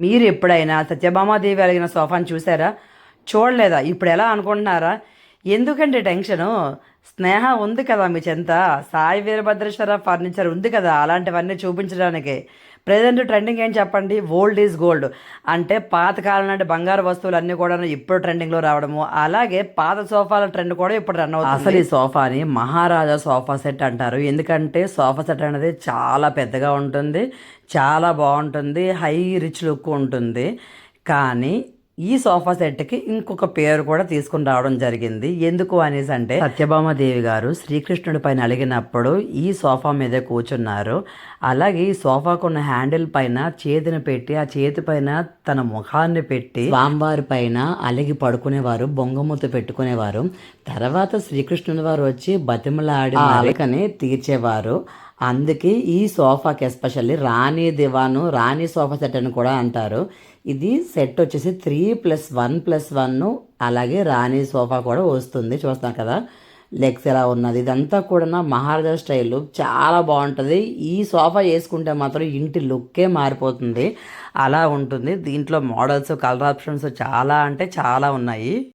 మీరు ఎప్పుడైనా సత్యభామాదేవి అలిగిన సోఫాను చూసారా? చూడలేదా? ఇప్పుడు ఎలా అనుకుంటున్నారా? ఎందుకండి టెన్షను స్నేహ ఉంది కదా మీ చెంత. సాయి వీరభద్రేశ్వర ఫర్నిచర్ ఉంది కదా అలాంటివన్నీ చూపించడానికి. ప్రజెంట్ ట్రెండింగ్ ఏం చెప్పండి? Old is gold. అంటే పాతకాలం నాటి బంగారు వస్తువులు అన్నీ కూడా ఇప్పుడు ట్రెండింగ్లో రావడము. అలాగే పాత సోఫాల ట్రెండ్ కూడా ఇప్పుడు రన్ అవుతుంది. అసలు ఈ సోఫాని మహారాజా సోఫా సెట్ అంటారు. ఎందుకంటే సోఫా సెట్ అనేది చాలా పెద్దగా ఉంటుంది చాలా బాగుంటుంది హై రిచ్ లుక్ ఉంటుంది. కానీ ఈ సోఫా సెట్కి ఇంకొక పేరు కూడా తీసుకుని రావడం జరిగింది. ఎందుకు అనేసి అంటే సత్యభామాదేవి గారు శ్రీకృష్ణుడి పైన అలిగినప్పుడు ఈ సోఫా మీద కూర్చున్నారు. అలాగే ఈ సోఫాకున్న హ్యాండిల్ పైన చేతిని పెట్టి ఆ చేతి పైన తన ముఖాన్ని పెట్టి స్వామివారి పైన అలిగి పడుకునేవారు బొంగమూత పెట్టుకునేవారు. తర్వాత శ్రీకృష్ణుని వారు వచ్చి బతిమలాడి అలకని తీర్చేవారు. అందుకే ఈ సోఫాకి ఎస్పెషల్లీ రాణి దివాను రాణి సోఫా సెట్ అని కూడా అంటారు. ఇది సెట్ వచ్చేసి three plus one plus one అలాగే రాణి సోఫా కూడా వస్తుంది. చూస్తాం కదా లెగ్స్ ఎలా ఉన్నది. ఇదంతా కూడా మహారాజా స్టైల్. చాలా బాగుంటుంది. ఈ సోఫా వేసుకుంటే మాత్రం ఇంటి లుక్కే మారిపోతుంది. అలా ఉంటుంది. దీంట్లో మోడల్స్ కలర్ ఆప్షన్స్ చాలా అంటే చాలా ఉన్నాయి.